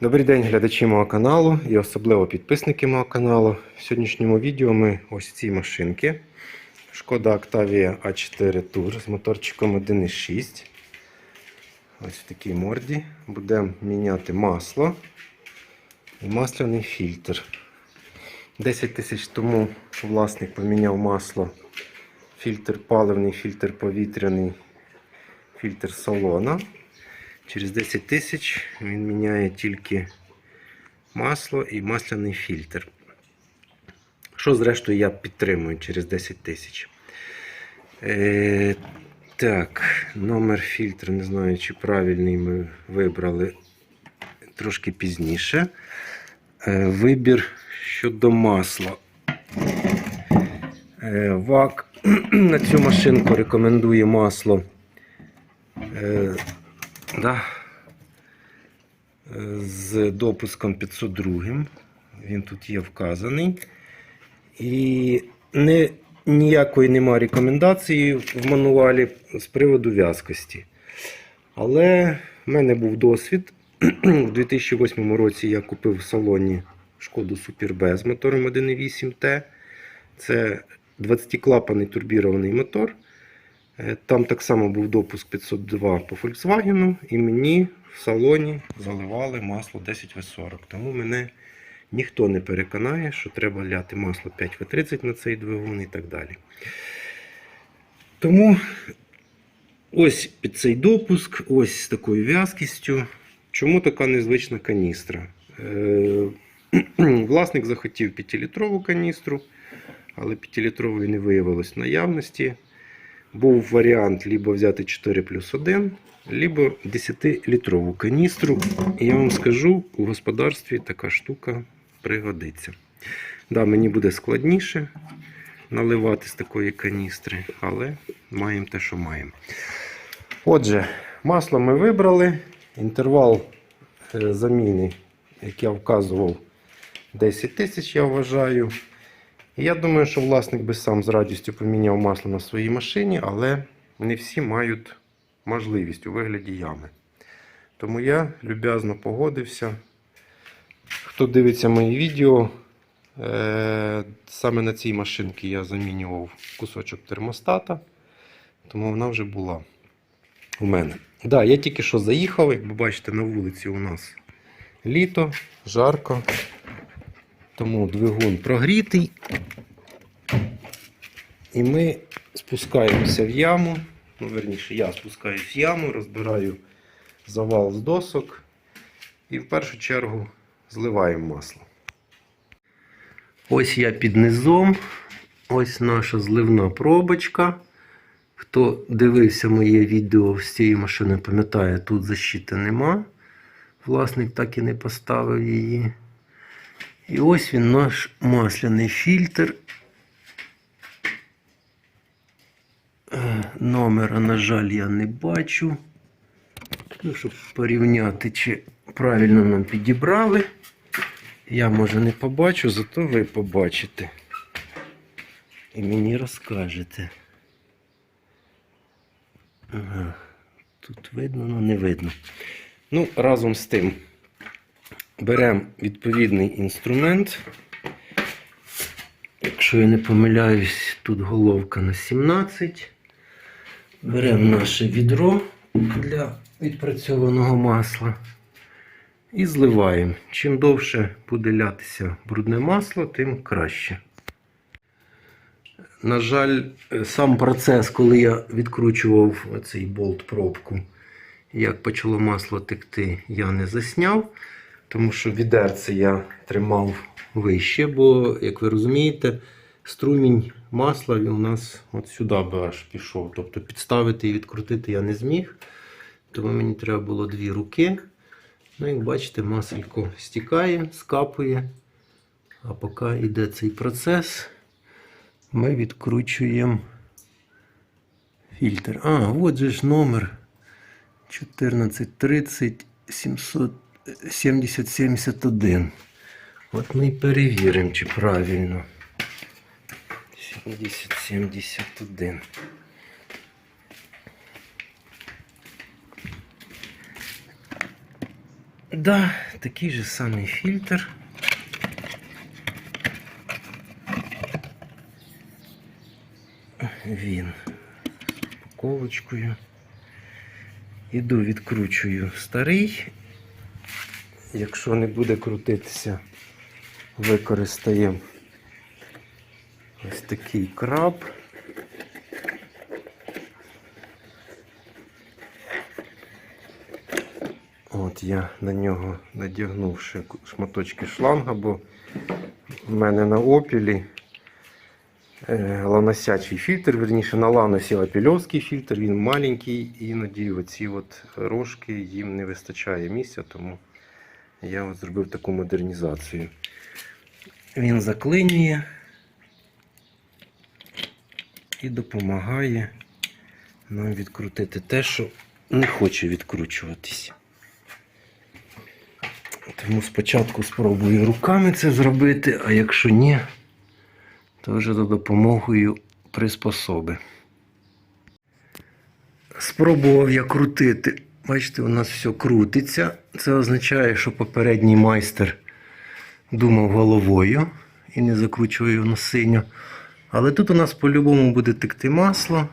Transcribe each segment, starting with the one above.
Добрий день, глядачі мого каналу і особливо підписники мого каналу. В сьогоднішньому відео ми ось ці машинки. Шкода Octavia A4 Tour з моторчиком 1.6. Ось в такій морді. Будемо міняти масло і масляний фільтр. 10 тисяч тому власник поміняв масло, фільтр паливний, фільтр повітряний, фільтр салона. Через 10 тисяч він міняє тільки масло і масляний фільтр. Що, зрештою, я підтримую через 10 тисяч. Е, так, номер фільтру, не знаю, чи правильний ми вибрали трошки пізніше. Е, вибір щодо масла. Е, ВАК на цю машинку рекомендує масло. Е, Да. Е, З допуском 502. Він тут є вказаний. І не, ніякої нема рекомендації в мануалі з приводу в'язкості. Але в мене був досвід. У 2008 році я купив в салоні шкоду Super B з мотором 1.8T. Це 20-клапаний турбірований мотор. Е, Там так само був допуск 502 по Volkswagen, і мені в салоні заливали масло 10В40. Тому мене ніхто не переконає, що треба ляти масло 5В30 на цей двигун і так далі. Тому ось під цей допуск, ось з такою в'язкістю. Чому така незвична каністра? Е, Власник захотів 5-літрову каністру, але 5-літрової не виявилось в наявності був варіант либо взяти 4 плюс 1, либо 10-літрову каністру. І я вам скажу, у господарстві така штука пригодиться. Да, мені буде складніше наливати з такої каністри, але маємо те, що маємо. Отже, масло ми вибрали. Інтервал е, заміни, як я вказував, 10 тисяч, я вважаю. Я думаю, що власник би сам з радістю поміняв масло на своїй машині, але не всі мають можливість у вигляді ями. Тому я люб'язно погодився. Хто дивиться мої відео, е, саме на цій машинці я замінював кусочок термостата, тому вона вже була у мене. Да, я тільки що заїхав, як ви бачите, на вулиці у нас літо, жарко. Тому двигун прогрітий. І ми спускаємося в яму. Ну, верніше, я спускаюсь в яму, розбираю завал з досок і в першу чергу зливаємо масло. Ось я під низом. Ось наша зливна пробочка. Хто дивився моє відео з цієї машини, пам'ятає, тут защити нема. Власник так і не поставив її. І ось він наш масляний фільтр. Е, Номера, на жаль, я не бачу. Ну, щоб порівняти, чи правильно нам підібрали. Я, може, не побачу, зато ви побачите. І мені розкажете. Тут видно, але не видно. Ну, разом з тим. Беремо відповідний інструмент. Якщо я не помиляюсь, тут головка на 17. Беремо наше відро для відпрацьованого масла і зливаємо. Чим довше буде лятися брудне масло, тим краще. На жаль, сам процес, коли я відкручував цей болт пробку, як почало масло текти, я не засняв. Тому що відерце я тримав вище, бо, як ви розумієте, струмінь масла він у нас от сюди би аж пішов. Тобто підставити і відкрутити я не зміг. Тому мені треба було дві руки. Ну, як бачите, маселько стікає, скапує. А поки йде цей процес, ми відкручуємо фільтр. А, от же ж номер 1430 700. 7071. От ми і перевіримо, чи правильно. 7071. Да, такий же самий фільтр. Він з упаковочкою. Іду відкручую старий. Якщо не буде крутитися, використаємо ось такий краб. От я на нього надягнув ще шматочки шланга, бо в мене на опілі е, ланосячий фільтр, верніше на ланосі опільовський фільтр, він маленький, іноді оці от рожки їм не вистачає місця, тому я от зробив таку модернізацію. Він заклинює і допомагає нам відкрутити те, що не хоче відкручуватись. Тому спочатку спробую руками це зробити, а якщо ні, то вже за допомогою приспособи. Спробував я крутити. Бачите, у нас все крутиться. Це означає, що попередній майстер думав головою і не закручує його на синю. Але тут у нас по-любому буде текти масло.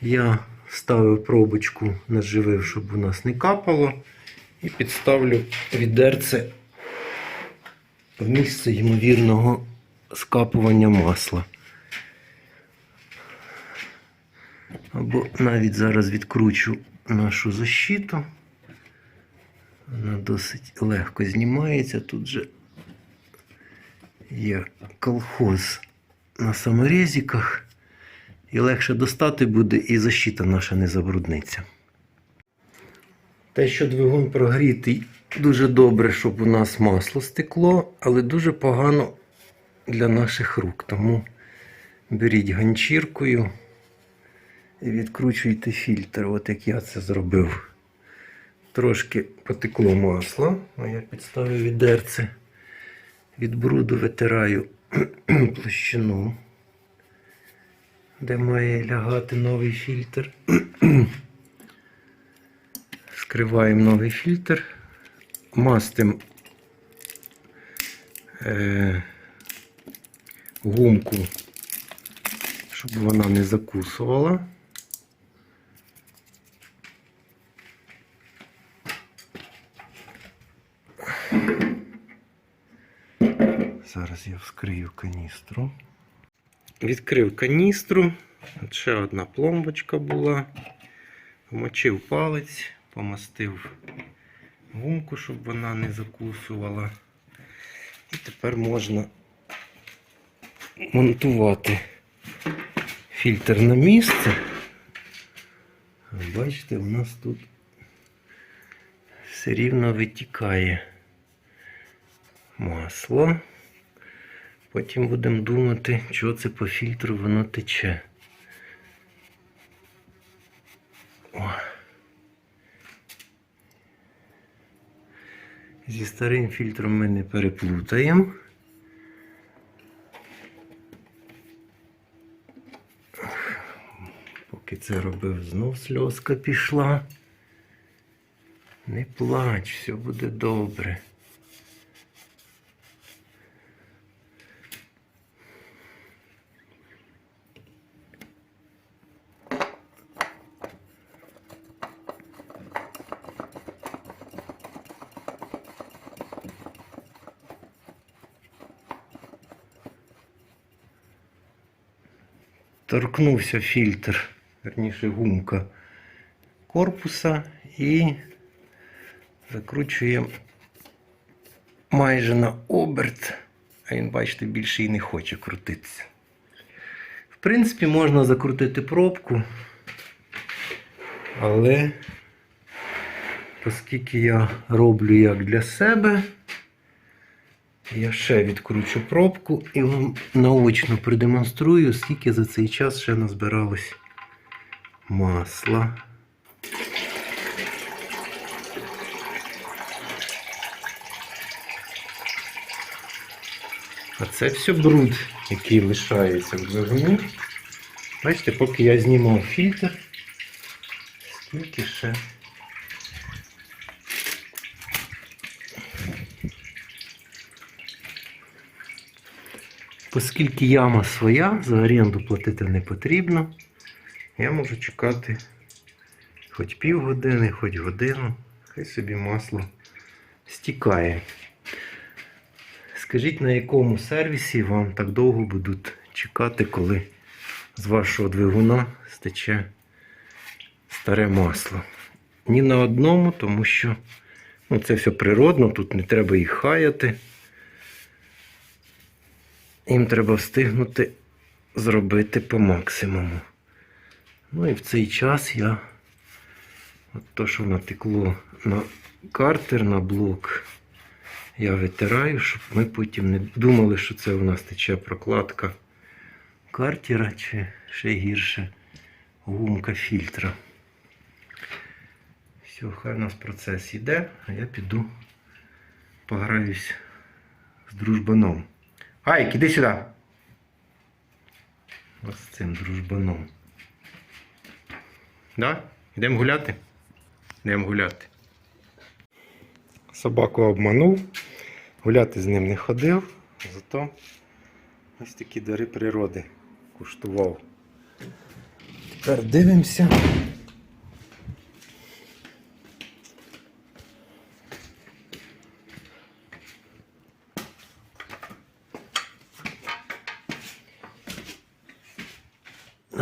Я ставив пробочку, наживив, щоб у нас не капало. І підставлю відерце в місце ймовірного скапування масла. Або навіть зараз відкручу нашу защиту. Вона досить легко знімається. Тут же є колхоз на саморезиках. І легше достати буде, і защита наша не забрудниться. Те, що двигун прогрітий, дуже добре, щоб у нас масло стекло, але дуже погано для наших рук. Тому беріть ганчіркою відкручуйте фільтр, от як я це зробив. Трошки потекло масло, а я підставив відерце. Від бруду витираю площину, де має лягати новий фільтр. Скриваємо новий фільтр, мастим е, гумку, щоб вона не закусувала. Зараз я вскрию каністру. Відкрив каністру. От ще одна пломбочка була. Вмочив палець, помастив гумку, щоб вона не закусувала. І тепер можна монтувати фільтр на місце. Бачите, у нас тут все рівно витікає масло. Потім будемо думати, що це по фільтру воно тече. О. Зі старим фільтром ми не переплутаємо. Поки це робив, знов сльозка пішла. Не плач, все буде добре. Торкнувся фільтр, верніше гумка корпуса і закручуємо майже на оберт, а він, бачите, більше і не хоче крутитися. В принципі, можна закрутити пробку, але оскільки я роблю як для себе, я ще відкручу пробку і вам наочно продемонструю, скільки за цей час ще назбиралось масла. А це все бруд, який лишається в двигуні. Бачите, поки я знімав фільтр, скільки ще Оскільки яма своя, за оренду платити не потрібно, я можу чекати хоч півгодини, хоч годину, хай собі масло стікає. Скажіть, на якому сервісі вам так довго будуть чекати, коли з вашого двигуна стече старе масло? Ні на одному, тому що ну, це все природно, тут не треба їх хаяти. Їм треба встигнути зробити по максимуму. Ну і в цей час я от то, що натекло на картер, на блок, я витираю, щоб ми потім не думали, що це у нас тече прокладка картера чи ще гірше гумка фільтра. Все, хай у нас процес йде, а я піду пограюсь з дружбаном. Айк, іди сюди. Ось з цим дружбаном. Да? Йдемо гуляти? Йдемо гуляти. Собаку обманув, гуляти з ним не ходив, зато ось такі дари природи куштував. Тепер дивимося.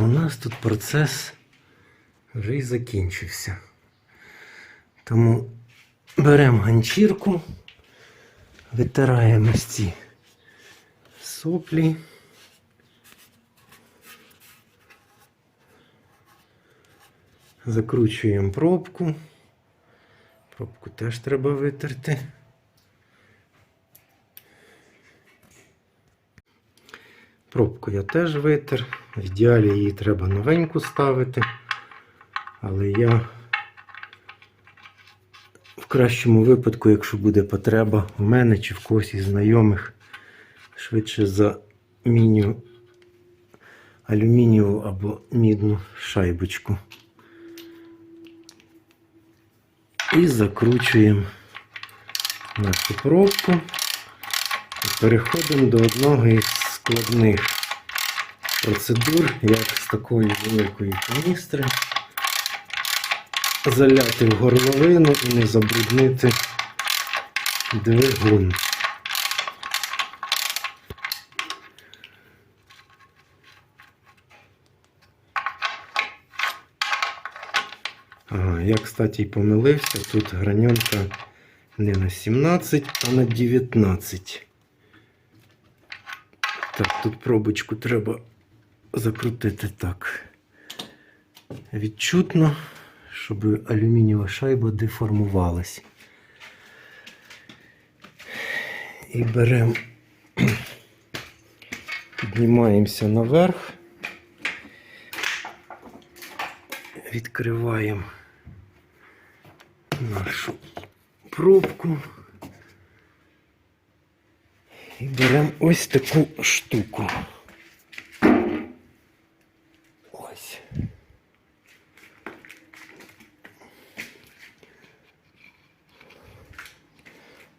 У нас тут процес вже й закінчився. Тому беремо ганчірку, витираємо ці соплі. Закручуємо пробку. Пробку теж треба витерти. Пробку я теж витер. В ідеалі її треба новеньку ставити. Але я в кращому випадку, якщо буде потреба в мене чи в когось із знайомих, швидше заміню алюмінієву або мідну шайбочку. І закручуємо нашу пробку. Переходимо до одного із складних процедур, як з такої великої каністри заляти в горловину і не забруднити двигун. Я, кстати, помилився. Тут граньонка не на 17, а на 19. Так, тут пробочку треба закрутити так. Відчутно, щоб алюмінієва шайба деформувалась. І беремо, піднімаємося наверх, відкриваємо нашу пробку і беремо ось таку штуку. Ось.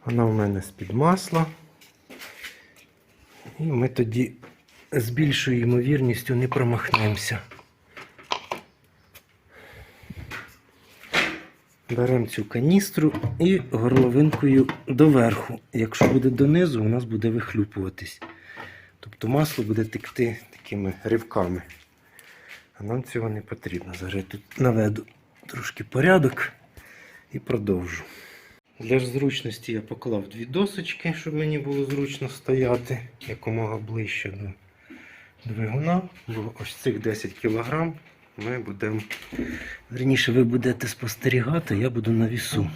Вона в мене з-під масла. І ми тоді з більшою ймовірністю не промахнемося. Беремо цю каністру і горловинкою доверху. Якщо буде донизу, у нас буде вихлюпуватись. Тобто масло буде текти такими ривками. А нам цього не потрібно. Зараз я тут наведу трошки порядок і продовжу. Для зручності я поклав дві досочки, щоб мені було зручно стояти якомога ближче до двигуна. Бо ось цих 10 кг ми будемо. Верніше, ви будете спостерігати, я буду на вісу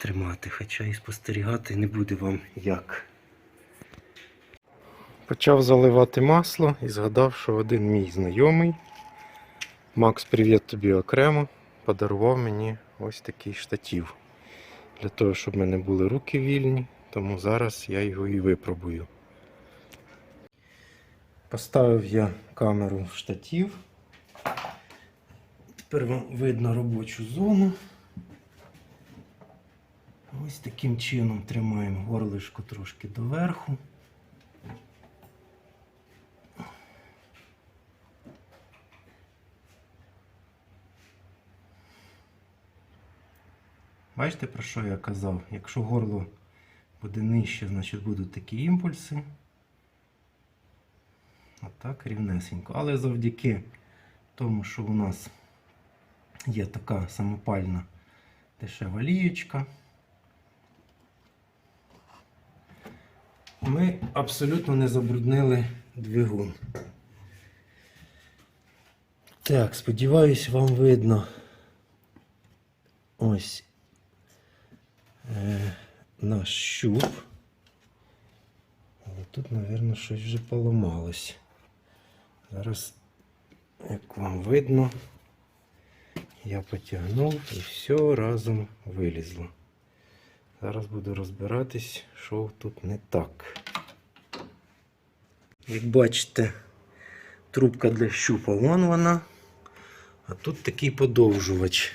тримати, хоча і спостерігати не буде вам як. Почав заливати масло і згадав, що один мій знайомий, Макс, привіт тобі окремо, подарував мені ось такий штатів. Для того, щоб в мене були руки вільні, тому зараз я його і випробую. Поставив я камеру в штатів. Тепер вам видно робочу зону. Ось таким чином тримаємо горлишко трошки доверху. Бачите, про що я казав? Якщо горло буде нижче, значить будуть такі імпульси. Отак, рівнесенько. Але завдяки тому, що у нас є така самопальна дешева лієчка, ми абсолютно не забруднили двигун. Так, сподіваюсь, вам видно ось е, наш щуп. Але тут, мабуть, щось вже поламалось. Зараз, як вам видно, я потягнув і все разом вилізло. Зараз буду розбиратись, що тут не так. Як бачите, трубка для щупа вон вона. А тут такий подовжувач.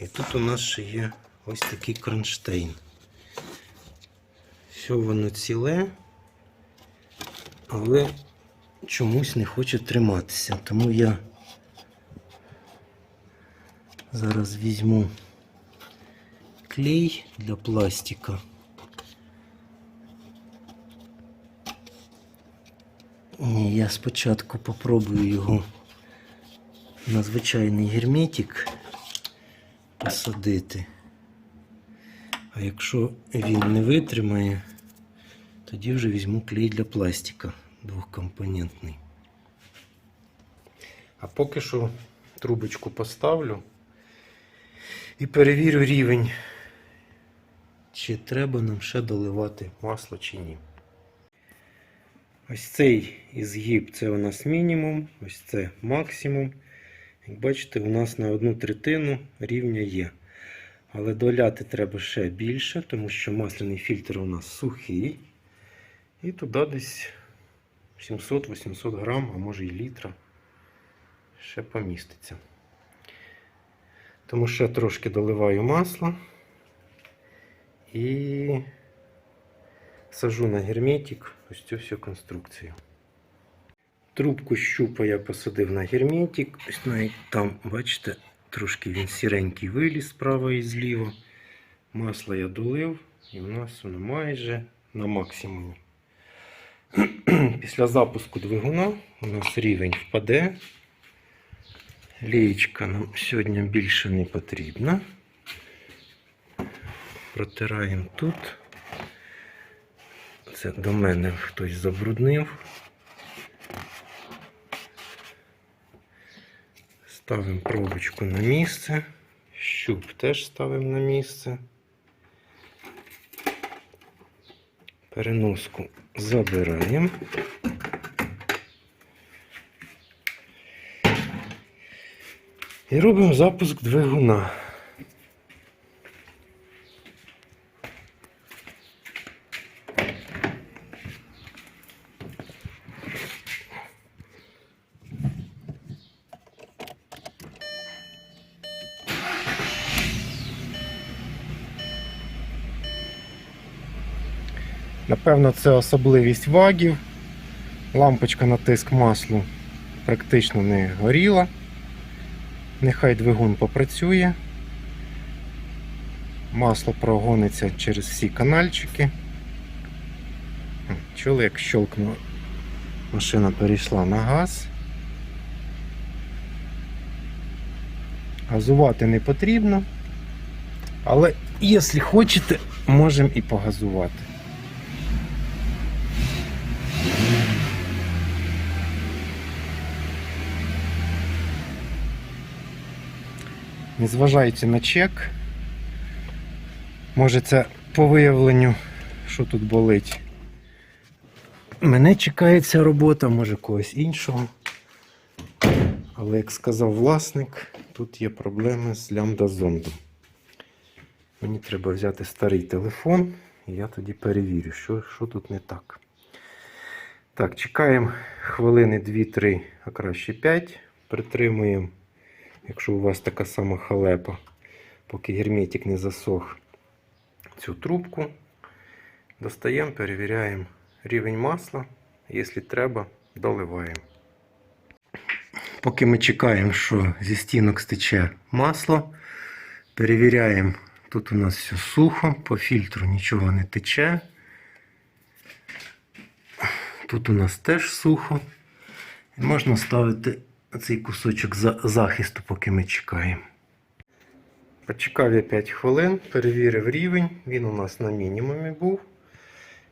І тут у нас ще є ось такий кронштейн. Все воно ціле, але чомусь не хоче триматися. Тому я зараз візьму клей для пластика. Ні, я спочатку попробую його на звичайний герметик посадити. А якщо він не витримає, тоді вже візьму клей для пластика двохкомпонентний. А поки що трубочку поставлю і перевірю рівень, чи треба нам ще доливати масло чи ні. Ось цей ізгиб це у нас мінімум, ось це максимум. Як бачите, у нас на одну третину рівня є. Але доляти треба ще більше, тому що масляний фільтр у нас сухий. І туди десь 700-800 грам, а може і літра ще поміститься. Тому ще трошки доливаю масла і сажу на герметик ось цю всю конструкцію. Трубку щупа я посадив на герметик. Ось навіть там, бачите, трошки він сіренький виліз справа і зліва. Масло я долив і в нас воно майже на максимумі. Після запуску двигуна у нас рівень впаде. Лієчка нам сьогодні більше не потрібна. Протираємо тут. Це до мене хтось забруднив. Ставимо пробочку на місце. Щуп теж ставимо на місце. Переноску забираємо. І робимо запуск двигуна. Напевно, це особливість вагів. Лампочка на тиск маслу практично не горіла. Нехай двигун попрацює. Масло прогониться через всі канальчики. Чули, як щелкнуло. Машина перейшла на газ. Газувати не потрібно. Але якщо хочете, можемо і погазувати. Незважаючи на чек, може це по виявленню, що тут болить. Мене чекає ця робота, може когось іншого. Але як сказав власник, тут є проблеми з лямбда-зондом. Мені треба взяти старий телефон, і я тоді перевірю, що, що тут не так. Так, чекаємо хвилини 2-3, а краще 5. Притримуємо, якщо у вас така сама халепа, поки герметик не засох цю трубку. Достаємо, перевіряємо рівень масла. Якщо треба, доливаємо. Поки ми чекаємо, що зі стінок стече масло, перевіряємо Тут у нас все сухо, по фільтру нічого не тече. Тут у нас теж сухо. І можна ставити цей кусочок захисту, поки ми чекаємо. Почекав я 5 хвилин, перевірив рівень, він у нас на мінімумі був.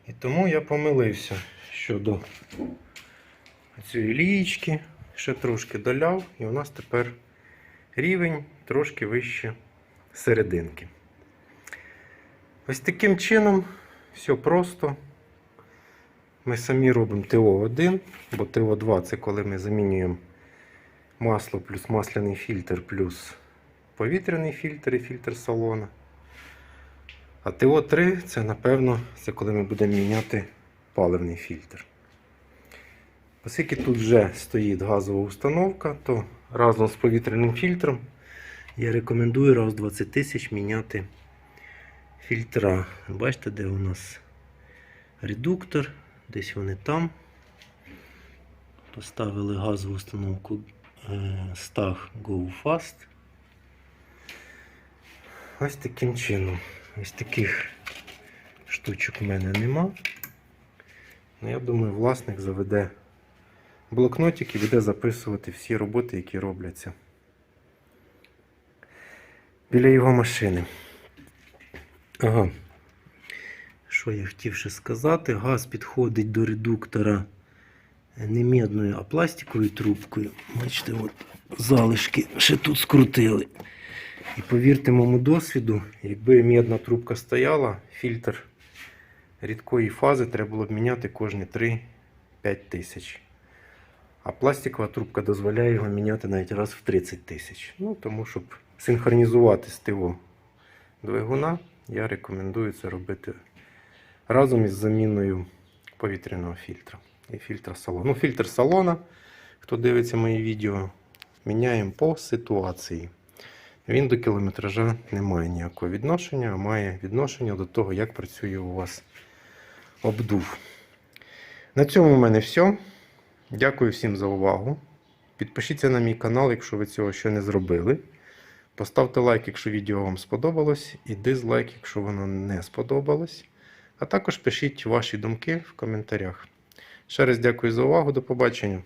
І тому я помилився щодо цієї лієчки. Ще трошки доляв, і у нас тепер рівень трошки вище серединки. Ось таким чином все просто. Ми самі робимо ТО1, бо ТО2 це коли ми замінюємо масло плюс масляний фільтр плюс повітряний фільтр і фільтр салона. А ТО3 це, напевно, це коли ми будемо міняти паливний фільтр. Оскільки тут вже стоїть газова установка, то разом з повітряним фільтром я рекомендую раз в 20 тисяч міняти фільтра. Бачите, де у нас редуктор, десь вони там. Поставили газову установку е, Stag Go Fast. Ось таким чином. Ось таких штучок в мене нема. Ну, я думаю, власник заведе блокнотик і буде записувати всі роботи, які робляться біля його машини. Ага. Що я хотів ще сказати? Газ підходить до редуктора не медною, а пластиковою трубкою. Бачите, от залишки ще тут скрутили. І повірте моєму досвіду, якби медна трубка стояла, фільтр рідкої фази треба було б міняти кожні 3-5 тисяч. А пластикова трубка дозволяє його міняти навіть раз в 30 тисяч. Ну, тому щоб синхронізувати з двигуна, я рекомендую це робити разом із заміною повітряного фільтра і фільтра салону. Ну, фільтр салона, хто дивиться мої відео, міняємо по ситуації. Він до кілометража не має ніякого відношення, а має відношення до того, як працює у вас обдув. На цьому в мене все. Дякую всім за увагу. Підпишіться на мій канал, якщо ви цього ще не зробили. Поставте лайк, якщо відео вам сподобалось, і дизлайк, якщо воно не сподобалось. А також пишіть ваші думки в коментарях. Ще раз дякую за увагу. До побачення.